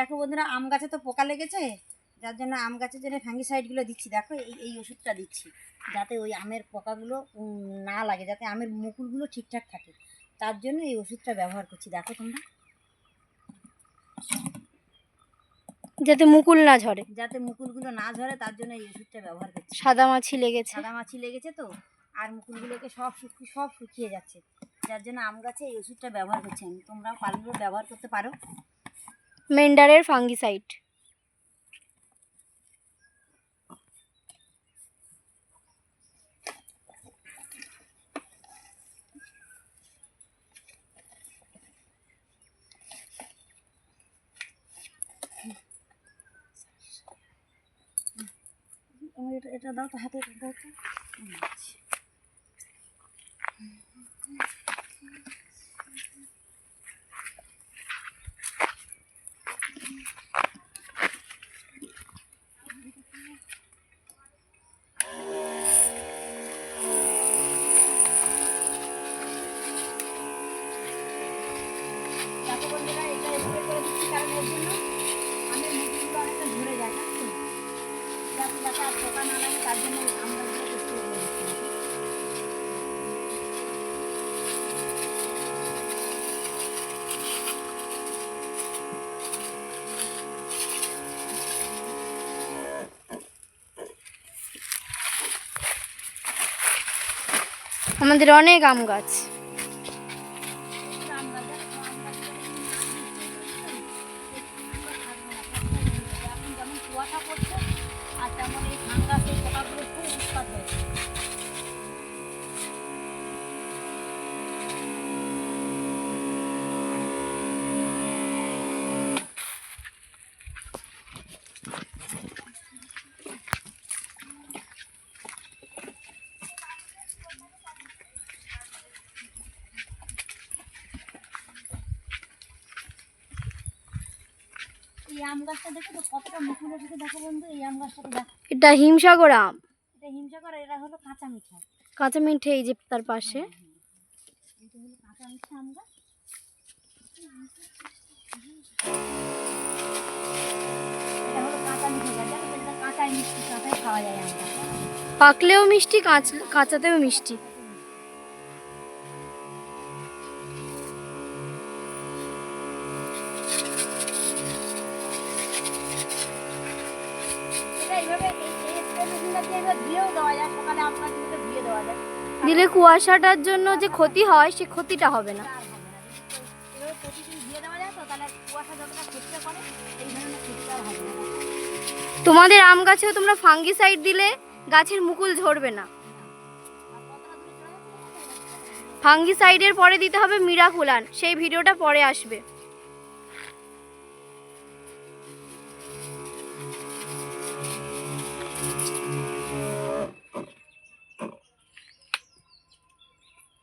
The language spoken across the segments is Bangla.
দেখো বন্ধুরা আম গাছে তো পোকা লেগেছে যার জন্য আম গাছের জন্য ফাঙ্গিসাইডগুলো দিচ্ছি। দেখো এই এই ওষুধটা দিচ্ছি যাতে ওই আমের পোকাগুলো না লাগে যাতে আমের মুকুলগুলো ঠিকঠাক থাকে। তার জন্য এই ওষুধটা ব্যবহার করছি। দেখো তোমরা। যাতে মুকুল না ঝরে। যাতে মুকুলগুলো না ঝরে তার জন্য এই ওষুধটা ব্যবহার করছি। সাদা মাছি লেগেছে। সাদা মাছি লেগেছে তো আর মুকুলগুলোকে সব শুকিয়ে সব শুকিয়ে যাচ্ছে। যার জন্য আম গাছে এই ওষুধটা ব্যবহার করছি আমি। তোমরাও পারলেও ব্যবহার করতে পারো। মেন্ডারের ফাঙ্গিসাইড আমার এটা এটা দাও তো হাতে দাও তো হুম, আচ্ছা। দেখো বন্ধুরা, এটা spray করে আমাদের অনেক আম গাছ। এই আম গাছটা দেখো তো কতটা মুকুল এসেছে দেখো বন্ধু এই আম গাছটা দেখো। এটা হিমসাগর আম। এটা হিমসাগর এরা হলো কাঁচা মিঠা। কাঁচা মিঠে এই যে তার পাশে। এটা হলো কাঁচা মিঠা আম গাছ। এটা হলো কাঁচা মিঠা গাছ। এটা কাঁচাই মিষ্টি কাঁচাই খাওয়া যায় আমটা পাকলেও মিষ্টি কাঁচ কাঁচাতেও মিষ্টি। এইভাবে দেওয়া যায় সকালে আপনার দিকে দেওয়া যায়। দিলে কুয়াশাটার জন্য যে ক্ষতি হয় সে ক্ষতিটা হবে না। তোমাদের আম গাছেও তোমরা ফাঙ্গিসাইড দিলে গাছের মুকুল ঝরবে না। ফাঙ্গিসাইডের পরে দিতে হবে মিরাকুলান সেই ভিডিওটা পরে আসবে।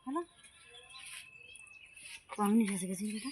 হ্যালো কমিউনিট এসে গেছে এটা